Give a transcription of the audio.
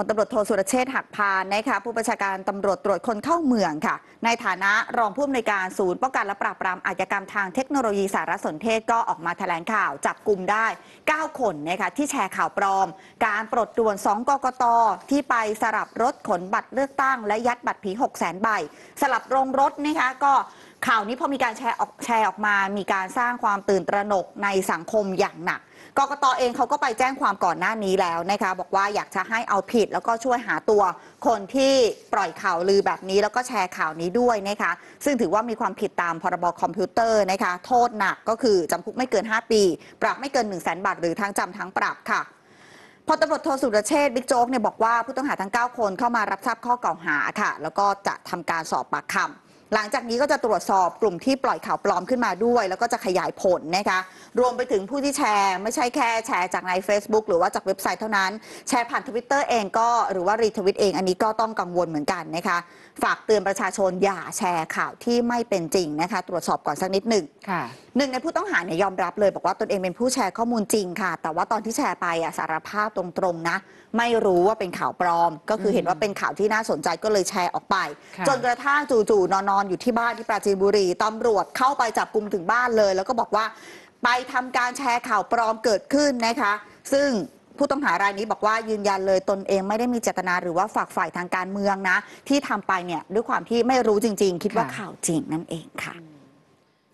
พลตำรวจโทสุรเชษฐ์หักพานนะคะผู้บัญชาการตำรวจตรวจคนเข้าเมืองค่ะ ในฐานะรองผู้อำนวยการศูนย์ป้องกันและปราบปรามอาชญากรรมทางเทคโนโลยีสารสนเทศก็ออกมาแถลงข่าวจับกลุ่มได้ 9 คนนะคะที่แชร์ข่าวปลอม การปลดด่วน 2 กกต ที่ไปสลับรถขนบัตรเลือกตั้ง และยัดบัตรผี 6 0 0 0 0 0ใบสลับโรงรถนะคะก็ ข่าวนี้พอมีการแชร์ออกแชร์ออกมา มีการสร้างความตื่นตระหนกในสังคมอย่างหนักกกตเองเขาก็ไปแจ้งความก่อนหน้านี้แล้วนะคะบอกว่าอยากจะให้เอาผิด แล้วก็ช่วยหาตัวคนที่ปล่อยข่าวลือแบบนี้ แล้วก็แชร์ข่าวนี้ด้วยนะคะซึ่งถือว่ามีความผิดตามพรบคอมพิวเตอร์นะคะโทษหนักก็คือจำคุกไม่เกิน 5 ปี ปรับไม่เกิน 1 0 0 0 0แบาท หรือทั้งจำทั้งปรับค่ะพลตำรวจโทสุรเชษบิ๊กโจ๊กเนี่ยบอกว่าผู้ต้องหาทั้ง 9 คนเข้ามารับทราบข้อกล่าวหาค่ะ แล้วก็จะทำการสอบปากคำ หลังจากนี้ก็จะตรวจสอบกลุ่มที่ปล่อยข่าวปลอมขึ้นมาด้วย แล้วก็จะขยายผลนะคะรวมไปถึงผู้ที่แชร์ไม่ใช่แค่แชร์จากใน Facebook หรือว่าจากเว็บไซต์เท่านั้น แชร์ผ่านทวิตเตอร์เองก็หรือว่ารีทวิตเองอันนี้ก็ต้องกังวลเหมือนกันนะคะฝากเตือนประชาชนอย่าแชร์ข่าวที่ไม่เป็นจริงนะคะ ตรวจสอบก่อนสักนิดหนึ่งค่ะหนึ่งในผู้ต้องหาเนี่ยยอมรับเลยบอกว่าตนเองเป็นผู้แชร์ข้อมูลจริงค่ะ แต่ว่าตอนที่แชร์ไปอะสารภาพตรงๆนะ ไม่รู้ว่าเป็นข่าวปลอม ก็คือเห็นว่าเป็นข่าวที่น่าสนใจก็เลยแชร์ออกไปค่ะจนกระทั่งจู่ๆนอนๆอยู่ที่บ้านที่ปราจีนบุรีตำรวจเข้าไปจับกลุ่มถึงบ้านเลย แล้วก็บอกว่าไปทำการแชร์ข่าวปลอมเกิดขึ้นนะคะ ซึ่งผู้ต้องหารายนี้บอกว่ายืนยันเลยตนเองไม่ได้มีเจตนาหรือว่าฝากฝ่ายทางการเมืองนะ ที่ทำไปเนี่ยด้วยความที่ไม่รู้จริง ๆ คิดว่าข่าวจริงนั่นเองค่ะ